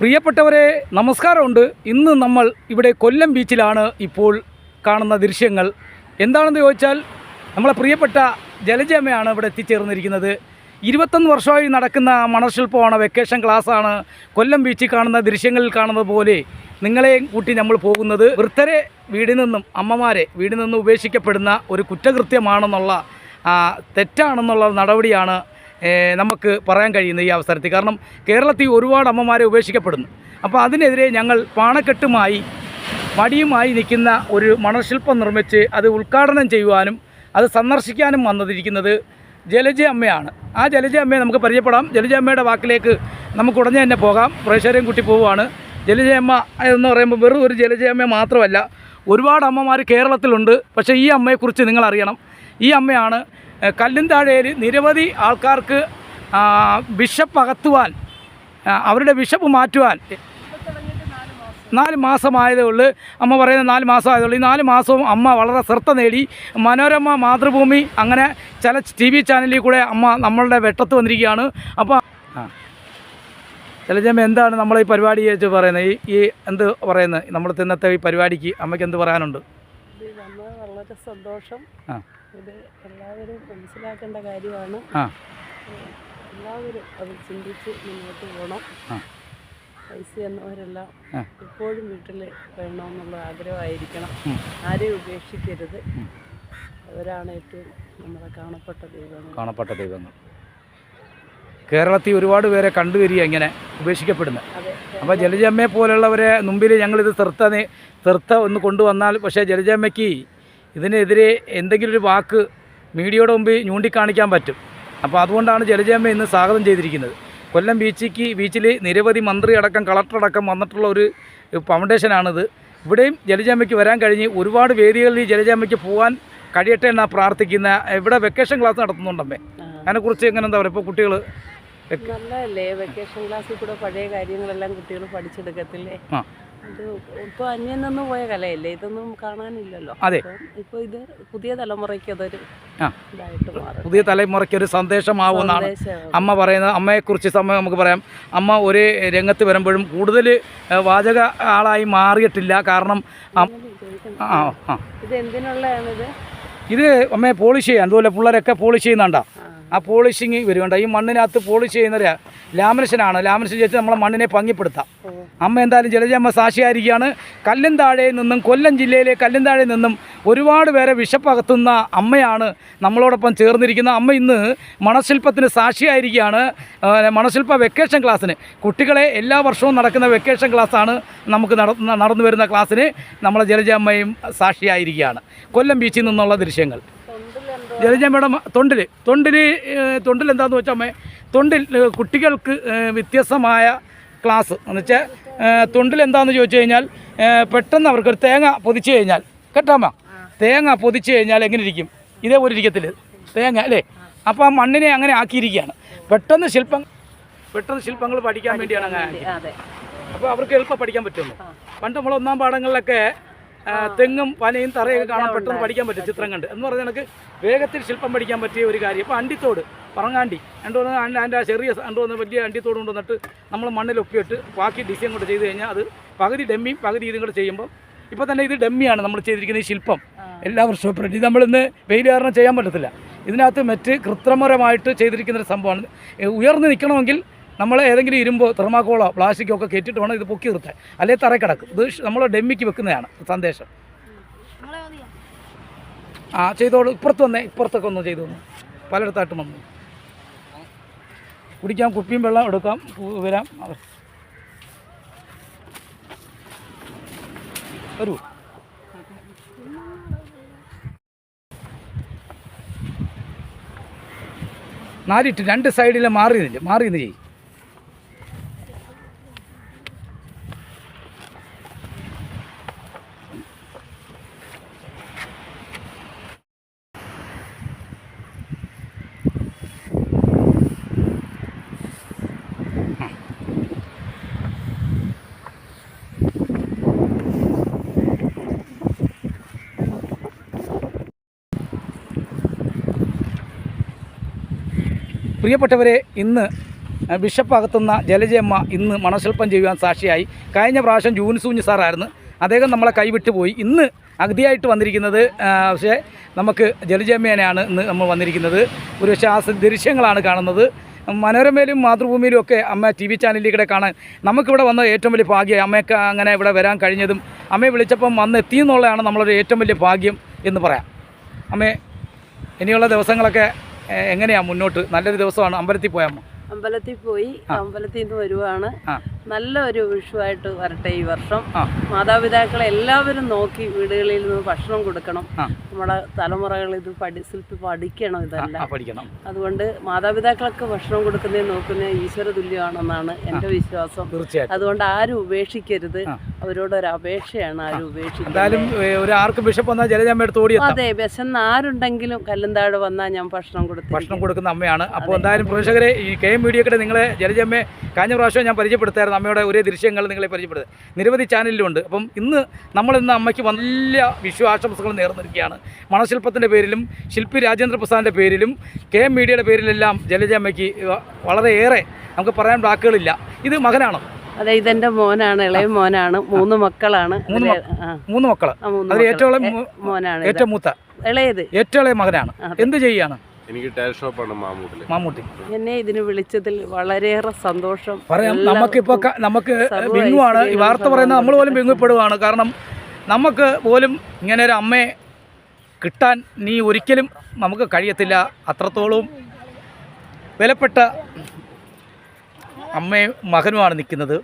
പ്രിയപ്പെട്ടവരെ നമസ്കാരമുണ്ട്. ഇന്ന് നമ്മൾ ഇവിടെ കൊല്ലം ബീച്ചിലാണ് ഇപ്പോൾ കാണുന്ന ദൃശ്യങ്ങൾ. എന്താണെന്ന് ചോദിച്ചാൽ നമ്മളെ പ്രിയപ്പെട്ട ജലജമ്മയാണ് ഇവിടെ എത്തിച്ചേർന്നിരിക്കുന്നത്. ഇരുപത്തൊന്ന് വർഷമായി നടക്കുന്ന മണശില്പമാണ് വെക്കേഷൻ ക്ലാസ്സാണ് കൊല്ലം ബീച്ചിൽ കാണുന്ന ദൃശ്യങ്ങളിൽ കാണുന്നത് പോലെ നിങ്ങളെയും കൂട്ടി നമ്മൾ പോകുന്നത്. വൃദ്ധരെ വീടിൽ നിന്നും അമ്മമാരെ വീടിൽ നിന്നും ഉപേക്ഷിക്കപ്പെടുന്ന ഒരു കുറ്റകൃത്യമാണെന്നുള്ള തെറ്റാണെന്നുള്ള നടപടിയാണ് നമുക്ക് പറയാൻ കഴിയുന്ന ഈ അവസരത്തിൽ. കാരണം കേരളത്തിൽ ഒരുപാട് അമ്മമാരെ ഉപേക്ഷിക്കപ്പെടുന്നു. അപ്പോൾ അതിനെതിരെ ഞങ്ങൾ പാണക്കെട്ടുമായി മടിയുമായി നിൽക്കുന്ന ഒരു മണശില്പം നിർമ്മിച്ച് അത് ഉദ്ഘാടനം ചെയ്യുവാനും അത് സന്ദർശിക്കാനും വന്നിരിക്കുന്നത് ജലജ അമ്മയാണ്. ആ ജലജ അമ്മയെ നമുക്ക് പരിചയപ്പെടാം. ജലജ അമ്മയുടെ വാക്കിലേക്ക് നമുക്ക് ഉടനെ തന്നെ പോകാം. പ്രേക്ഷകരെയും കുട്ടി പോവുകയാണ്. ജലജയമ്മ എന്ന് പറയുമ്പോൾ വെറും ഒരു ജലജയമ്മ മാത്രമല്ല ഒരുപാട് അമ്മമാർ കേരളത്തിലുണ്ട്. പക്ഷേ ഈ അമ്മയെക്കുറിച്ച് നിങ്ങൾ അറിയണം. ഈ അമ്മയാണ് കല്ലുംതാഴയിൽ നിരവധി ആൾക്കാർക്ക് ബിഷപ്പ് അകത്തുവാൻ അവരുടെ ബിഷപ്പ് മാറ്റുവാൻ നാല് മാസമായതേ ഉള്ളൂ. അമ്മ പറയുന്ന നാല് മാസമായതേ ഉള്ളൂ. ഈ നാല് മാസവും അമ്മ വളരെ ശ്രദ്ധ നേടി. മനോരമ മാതൃഭൂമി അങ്ങനെ ചില ടി വി ചാനലിൽ കൂടെ അമ്മ നമ്മളുടെ വെട്ടത്ത് വന്നിരിക്കുകയാണ്. അപ്പോൾ ആ. ചിലജമ്മ എന്താണ് നമ്മൾ ഈ പരിപാടി വെച്ച് പറയുന്നത്? ഈ ഈ എന്ത് പറയുന്നത്? നമ്മൾ ഇന്നത്തെ ഈ പരിപാടിക്ക് അമ്മയ്ക്ക് എന്ത് പറയാനുണ്ട്? വളരെ സന്തോഷം. ഇത് എല്ലാവരും മനസ്സിലാക്കേണ്ട കാര്യമാണ്. എല്ലാവരും അത് ചിന്തിച്ച് മുന്നോട്ട് പോകണം. പൈസ എന്നവരെല്ലാം ഇപ്പോഴും എപ്പോഴും വീട്ടിൽ വേണമെന്നുള്ള ആഗ്രഹമായിരിക്കണം. ആരെയും ഉപേക്ഷിക്കരുത്. അവരാണ് ഏറ്റവും നമ്മളെ കാണപ്പെട്ട ദൈവങ്ങൾ. കാണപ്പെട്ട ദൈവങ്ങൾ. കേരളത്തിൽ ഒരുപാട് പേരെ കണ്ടുവരിക ഇങ്ങനെ ഉപേക്ഷിക്കപ്പെടുന്നത്. അപ്പോൾ ജലജമ്മയെ പോലുള്ളവരെ മുമ്പിൽ ഞങ്ങളിത് തീർത്ത നി- തീർത്ത ഒന്ന് കൊണ്ടുവന്നാൽ പക്ഷേ ജലജമ്മയ്ക്ക് ഇതിനെതിരെ എന്തെങ്കിലും ഒരു വാക്ക് മീഡിയയുടെ മുമ്പിൽ ഞൂണ്ടിക്കാണിക്കാൻ പറ്റും. അപ്പോൾ അതുകൊണ്ടാണ് ജലജയമ്മ ഇന്ന് സ്വാഗതം ചെയ്തിരിക്കുന്നത്. കൊല്ലം ബീച്ചിക്ക് ബീച്ചിൽ നിരവധി മന്ത്രി അടക്കം കളക്ടർ അടക്കം വന്നിട്ടുള്ള ഒരു ഫൗണ്ടേഷനാണിത്. ഇവിടെയും ജലജാമയ്ക്ക് വരാൻ കഴിഞ്ഞ് ഒരുപാട് വേദികളിൽ ജലജാമയ്ക്ക് പോകാൻ കഴിയട്ടെ എന്നാണ് പ്രാർത്ഥിക്കുന്ന ഇവിടെ വെക്കേഷൻ ക്ലാസ് നടത്തുന്നുണ്ടമ്മേ. അതിനെക്കുറിച്ച് എങ്ങനെ എന്താ പറയുക ഇപ്പോൾ കുട്ടികൾ നല്ലതല്ലേ വെക്കേഷൻ ക്ലാസ്സിൽ കൂടെ പഴയ കാര്യങ്ങളെല്ലാം കുട്ടികൾ പഠിച്ചെടുക്കത്തില്ലേ? ആ ഇപ്പോൾ അന്യം നിന്ന് പോയ കലയല്ലേ? ഇതൊന്നും കാണാനില്ലല്ലോ. അതെ. ഇത് പുതിയ തലമുറയ്ക്ക് അതൊരു പുതിയ തലമുറയ്ക്ക് ഒരു സന്ദേശമാവുമെന്നാണ് സന്ദേശമാവും. അമ്മ പറയുന്നത്. അമ്മയെക്കുറിച്ച് സമയം നമുക്ക് പറയാം. അമ്മ ഒരു രംഗത്ത് വരുമ്പോഴും കൂടുതൽ വാചക ആളായി മാറിയിട്ടില്ല. കാരണം ആ ആ ഇത് എന്തിനുള്ളതാണിത്? ഇത് അമ്മയെ പോളിഷ് ചെയ്യാൻ. അതുപോലെ പിള്ളേരൊക്കെ പോളിഷ് ചെയ്യുന്നുണ്ടോ. ആ. പോളിഷിങ് വരുന്നുണ്ട് ഈ മണ്ണിനകത്ത് പോളിഷ് ചെയ്യുന്നത് ലാമിനേഷനാണ്. ലാമിനേഷൻ ചെയ്ത് നമ്മളെ മണ്ണിനെ ഭംഗിപ്പെടുത്താം. അമ്മ എന്തായാലും ജലജമ്മ സാക്ഷിയായിരിക്കുകയാണ്. കല്ലുംതാഴയിൽ നിന്നും കൊല്ലം ജില്ലയിലെ കല്ലുംതാഴയിൽ നിന്നും ഒരുപാട് പേരെ വിശപ്പകത്തുന്ന അമ്മയാണ് നമ്മളോടൊപ്പം ചേർന്നിരിക്കുന്ന അമ്മ ഇന്ന് മണശില്പത്തിന് സാക്ഷിയായിരിക്കുകയാണ്. മണശില്പ വെക്കേഷൻ ക്ലാസ്സിന് കുട്ടികളെ എല്ലാ വർഷവും നടക്കുന്ന വെക്കേഷൻ ക്ലാസ്സാണ് നമുക്ക് നടന്നു വരുന്ന ക്ലാസ്സിന് നമ്മളെ ജലജമ്മയും സാക്ഷിയായിരിക്കുകയാണ്. കൊല്ലം ബീച്ചിൽ നിന്നുള്ള ദൃശ്യങ്ങൾ. ജലജമ്മയുടെ തൊണ്ടിൽ തൊണ്ടിൽ തൊണ്ടിൽ എന്താണെന്ന് വെച്ചാൽ അമ്മേ തൊണ്ടിൽ കുട്ടികൾക്ക് വ്യത്യസ്തമായ ക്ലാസ്. എന്ന് വെച്ചാൽ തൊണ്ടിൽ എന്താണെന്ന് ചോദിച്ചു കഴിഞ്ഞാൽ പെട്ടെന്ന് അവർക്കൊരു തേങ്ങ പൊതിച്ച് കഴിഞ്ഞാൽ കേട്ടോ അമ്മ? തേങ്ങ പൊതിച്ച് കഴിഞ്ഞാൽ എങ്ങനെ ഇരിക്കും? ഇതേപോലെ ഇരിക്കത്തില്ല? തേങ്ങ അല്ലേ? അപ്പോൾ ആ മണ്ണിനെ അങ്ങനെ ആക്കിയിരിക്കുകയാണ്. പെട്ടെന്ന് ശില്പം പെട്ടെന്ന് ശില്പങ്ങൾ പഠിക്കാൻ വേണ്ടിയാണ് അങ്ങനെ അപ്പോൾ അവർക്ക് എളുപ്പം പഠിക്കാൻ പറ്റുള്ളൂ. പണ്ട് നമ്മൾ ഒന്നാം പാഠങ്ങളിലൊക്കെ തെങ്ങും പനയും തറയൊക്കെ കാണാൻ പെട്ടെന്ന് പഠിക്കാൻ പറ്റും ചിത്രം കണ്ട്. എന്ന് പറഞ്ഞാൽ എനിക്ക് വേഗത്തിൽ ശില്പം പഠിക്കാൻ പറ്റിയ ഒരു കാര്യം. ഇപ്പോൾ അണ്ടിത്തോട് പറങ്ങാണ്ടി. രണ്ടുമൂന്ന് അതിന്റെ ആ ചെറിയ രണ്ടുമൂന്ന് വലിയ അണ്ടിത്തോട് കൊണ്ടുവന്നിട്ട് നമ്മൾ മണ്ണിൽ ഒപ്പിയിട്ട് ബാക്കി ഡിസൈൻ കൊണ്ട് ചെയ്ത് കഴിഞ്ഞാൽ അത് പകുതി ഡെമ്മിയും പകുതി ഇതും കൂടെ ചെയ്യുമ്പോൾ ഇപ്പോൾ തന്നെ ഇത് ഡെമ്മിയാണ് നമ്മൾ ചെയ്തിരിക്കുന്ന ഈ ശില്പം. എല്ലാ വർഷവും പ്രതി ഇത് നമ്മളിന്ന് വെയിൽ കാരണം ചെയ്യാൻ പറ്റത്തില്ല. ഇതിനകത്ത് മറ്റ് കൃത്രിമപരമായിട്ട് ചെയ്തിരിക്കുന്ന ഒരു സംഭവമാണ്. ഉയർന്ന് നിൽക്കണമെങ്കിൽ നമ്മൾ ഏതെങ്കിലും ഇരുമ്പോ തെർമാക്കോളോ പ്ലാസ്റ്റിക്കോ ഒക്കെ കെട്ടിട്ട് വേണം ഇത് പൊക്കി നിർത്താൻ. അല്ലെങ്കിൽ തറ കിടക്കും. ഇത് നമ്മൾ ഡെമ്മിക്ക് വെക്കുന്നതാണ് സന്ദേശം. ആ ചെയ്തോളൂ. ഇപ്പുറത്ത് വന്നേ. ഇപ്പുറത്തൊക്കെ ഒന്ന് ചെയ്തു തന്നു. പലയിടത്തായിട്ടും വന്നു. കുടിക്കാം. കുപ്പിയും വെള്ളം എടുക്കാം. വരാം. വരൂ. നാലിട്ട് രണ്ട് സൈഡിൽ മാറി നിന്നില്ല ചെയ്യും. പ്രിയപ്പെട്ടവരെ ഇന്ന് ആ, ബിഷപ്പ് അകത്തുന്ന ജലജയമ്മ ഇന്ന് മണശില്പം ചെയ്യുവാൻ സാക്ഷിയായി. കഴിഞ്ഞ പ്രാവശ്യം ജൂൻ സൂഞ്ഞ് സാറായിരുന്നു. അദ്ദേഹം നമ്മളെ കൈവിട്ട് പോയി. ഇന്ന് അഗതിയായിട്ട് വന്നിരിക്കുന്നത് പക്ഷേ നമുക്ക് ജലജയമ്മേനെയാണ് ഇന്ന് നമ്മൾ വന്നിരിക്കുന്നത്. ഒരു പക്ഷേ ദൃശ്യങ്ങളാണ് കാണുന്നത്. മനോരമയിലും മാതൃഭൂമിയിലും ഒക്കെ അമ്മ ടി വി ചാനലിൽ കൂടെ കാണാൻ നമുക്കിവിടെ വന്ന ഏറ്റവും വലിയ ഭാഗ്യം അമ്മയൊക്കെ അങ്ങനെ ഇവിടെ വരാൻ കഴിഞ്ഞതും അമ്മയെ വിളിച്ചപ്പം വന്ന് എത്തിയെന്നുള്ളതാണ് നമ്മളൊരു ഏറ്റവും വലിയ ഭാഗ്യം എന്ന് പറയാം. അമ്മേ ഇനിയുള്ള ദിവസങ്ങളൊക്കെ എങ്ങനെയാ മുന്നോട്ട്? നല്ലൊരു ദിവസമാണ്. അമ്പലത്തിൽ പോയാ അമ്പലത്തിൽ പോയി അമ്പലത്തിൽ നിന്ന് വരുവാണ്. നല്ലൊരു വിഷുവായിട്ട് വരട്ടെ ഈ വർഷം. മാതാപിതാക്കളെ എല്ലാവരും നോക്കി വീടുകളിൽ നിന്ന് ഭക്ഷണം കൊടുക്കണം. നമ്മുടെ തലമുറകൾ ഇത് പഠി ശില്പി പഠിക്കണം ഇതെല്ലാം. അതുകൊണ്ട് മാതാപിതാക്കളൊക്കെ ഭക്ഷണം കൊടുക്കുന്നതിന് നോക്കുന്നത് ഈശ്വര തുല്യമാണെന്നാണ് എന്റെ വിശ്വാസം. അതുകൊണ്ട് ആരും ഉപേക്ഷിക്കരുത്. അവരോടൊരു അപേക്ഷയാണ് ആരും ഉപേക്ഷിക്കുന്നത്. ഏ, ബിഷപ്പ് വന്നാൽ ജലജമ്മ എടുത്ത് അതെ വിശന്ന് ആരുണ്ടെങ്കിലും കല്ലുന്താഴ് വന്നാൽ ഞാൻ ഭക്ഷണം കൊടുത്തു ഭക്ഷണം കൊടുക്കുന്ന അമ്മയാണ്. അപ്പോൾ എന്തായാലും പ്രേക്ഷകരെ ഈ കെ എം മീഡിയക്കിടെ നിങ്ങളെ ജലജമ്മയെ കഴിഞ്ഞ പ്രാവശ്യം ഞാൻ പരിചയപ്പെടുത്തായിരുന്നു അമ്മയുടെ ഒരേ ദൃശ്യങ്ങൾ നിങ്ങളെ പരിചയപ്പെടുത്തുക നിരവധി ചാനലിലുണ്ട്. അപ്പം ഇന്ന് നമ്മൾ നമ്മളിന്ന് അമ്മയ്ക്ക് വലിയ വിശ്വാശംസകൾ നേർന്നിരിക്കുകയാണ്. മണശില്പത്തിന്റെ പേരിലും ശില്പി രാജേന്ദ്ര പ്രസാദിന്റെ പേരിലും കെ എം മീഡിയയുടെ പേരിലെല്ലാം ജലജമ്മയ്ക്ക് വളരെയേറെ നമുക്ക് പറയാൻ വാക്കുകളില്ല. ഇത് മകനാണോ? അതെ ഇതെന്റെ മോനാണ് ഇളയ മോനാണ് മൂന്ന് മക്കളാണ്. മൂന്ന് മക്കൾ. ഏറ്റവും മോനാണ്. ഏറ്റവും മൂത്ത. ഇളയത്. ഏറ്റവും ഇളയ മകനാണ്. എന്ത് ചെയ്യാണ്? എനിക്ക് ടയർ ഷോപ്പാണ് മാമൂട്ടി മാമൂട്ടി. എന്നെ ഇതിന് വിളിച്ചതിൽ വളരെയേറെ സന്തോഷം. പറയാം നമുക്കിപ്പോ നമുക്ക് ബിങ്ങുവാണ്. ഈ വാർത്ത പറയുന്നത് നമ്മൾ പോലും ബിങ്ങുപ്പെടുവാണ്. കാരണം നമുക്ക് പോലും ഇങ്ങനെ ഒരു അമ്മയെ കിട്ടാൻ നീ ഒരിക്കലും നമുക്ക് കഴിയത്തില്ല. അത്രത്തോളം വിലപ്പെട്ട അമ്മയും മകനുമാണ് നിൽക്കുന്നത്.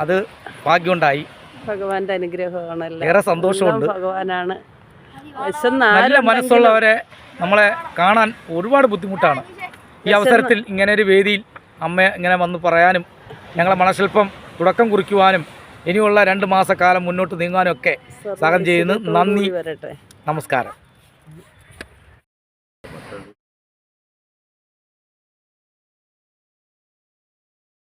അത് ഭാഗ്യമുണ്ടായി. ഭഗവാന്റെ അനുഗ്രഹമാണല്ലോ. ഏറെ സന്തോഷമുണ്ട്. ഭഗവാനാണ്. നല്ല മനസ്സുള്ളവരെ നമ്മളെ കാണാൻ ഒരുപാട് ബുദ്ധിമുട്ടാണ്. ഈ അവസരത്തിൽ ഇങ്ങനെ ഒരു വേദിയിൽ അമ്മ ഇങ്ങനെ വന്ന് പറയാനും ഞങ്ങളെ മണശില്പം തുടക്കം കുറിക്കുവാനും ഇനിയുള്ള രണ്ട് മാസക്കാലം മുന്നോട്ട് നീങ്ങാനും ഒക്കെ സഹം ചെയ്യുന്നു. നന്ദി. വരട്ടെ. നമസ്കാരം.